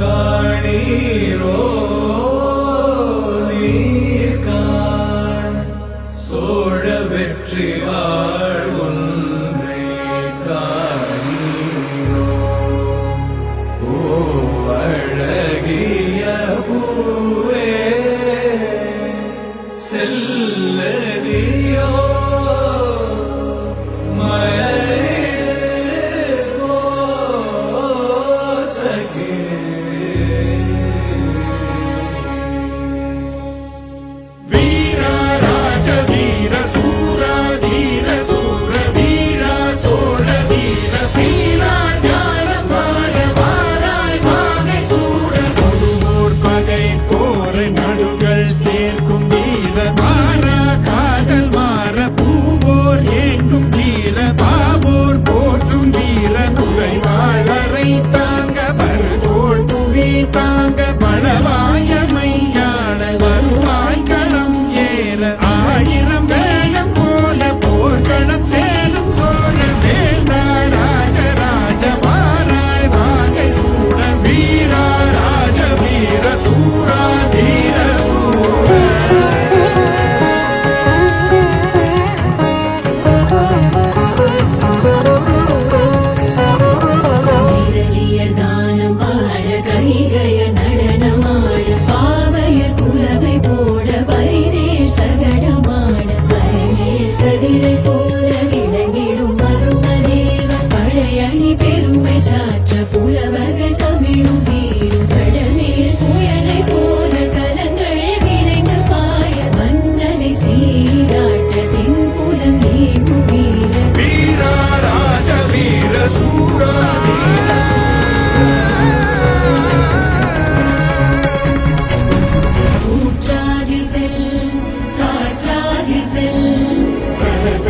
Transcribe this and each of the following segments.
காணீரோ நீர்காண் சோழ வெற்றி வாழ் காணீரோ. ஓ அழகிய பூவே again. que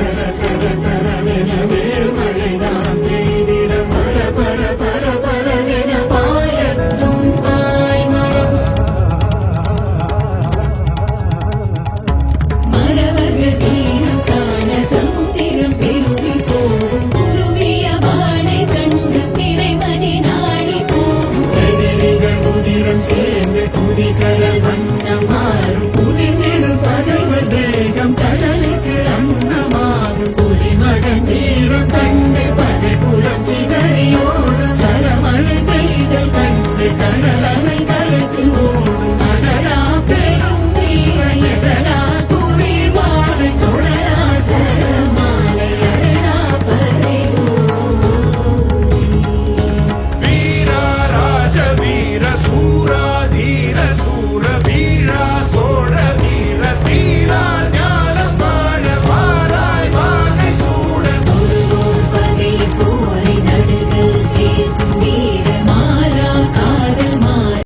sara sara sara sara sara sara sara sara sara sara sara கண்ணீரும் கண்டு பல குளம் சரமழை பெய்தல் கண்டு கண